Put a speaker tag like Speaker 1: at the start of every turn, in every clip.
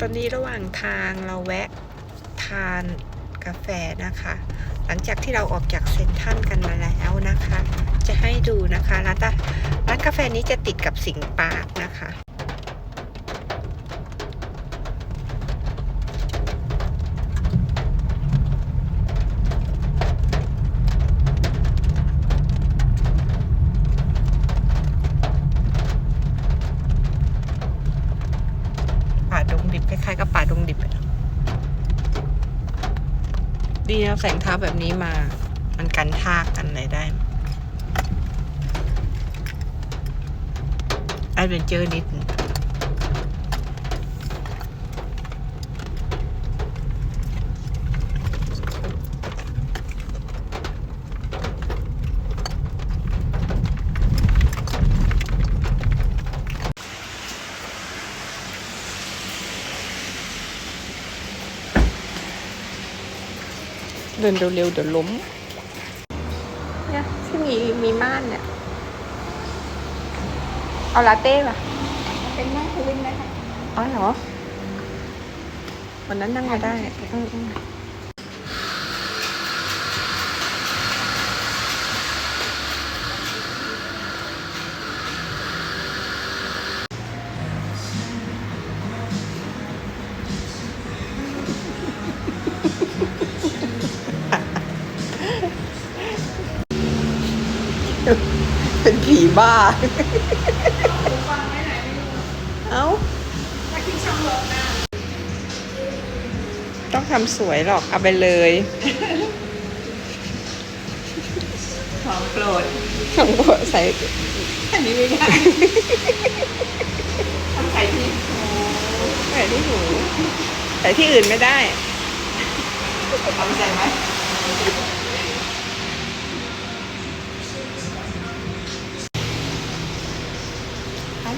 Speaker 1: ตอนนี้ระหว่างทางเราแวะทานกาแฟนะคะ หลังจากที่เราออกจากเซ็นทรัลกันมาแล้วนะคะ จะให้ดูนะคะร้านร้านกาแฟนี้จะติดกับสิงปาร์คนะคะ ป่าดงดิบคล้ายๆกับป่าดงดิบอะ ดีนะแสงเท้าแบบนี้มา มันกันทากกันอะไรได้ไอเป็นเจอร์นิด เดินเร็วๆเดี๋ยวล้ม เนี่ยที่มีมีม่านเนี่ย เอาลาเต้ป่ะ
Speaker 2: เป็นนั่งพื้นไหมคะ
Speaker 1: อ๋อเหรอวันนั้นนั่งมาได้อืมอื เป็นผีบ้า
Speaker 2: ฟังไว้ไหนไม่รู้
Speaker 1: เอ้า
Speaker 2: ถ้าคิดช่องลมนะ
Speaker 1: ต้องทำสวยหรอก เอาไปเลย
Speaker 2: ของโปรด
Speaker 1: ของโปรดใส่
Speaker 2: อันนี้ไม่ได้ ทำใส่ที่
Speaker 1: ใส่ที่หูใส่ที่อื่นไม่ได้
Speaker 2: เอาไปใส่ไหม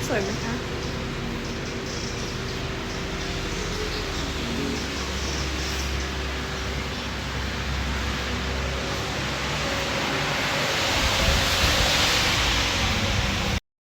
Speaker 1: สวยไหมคะ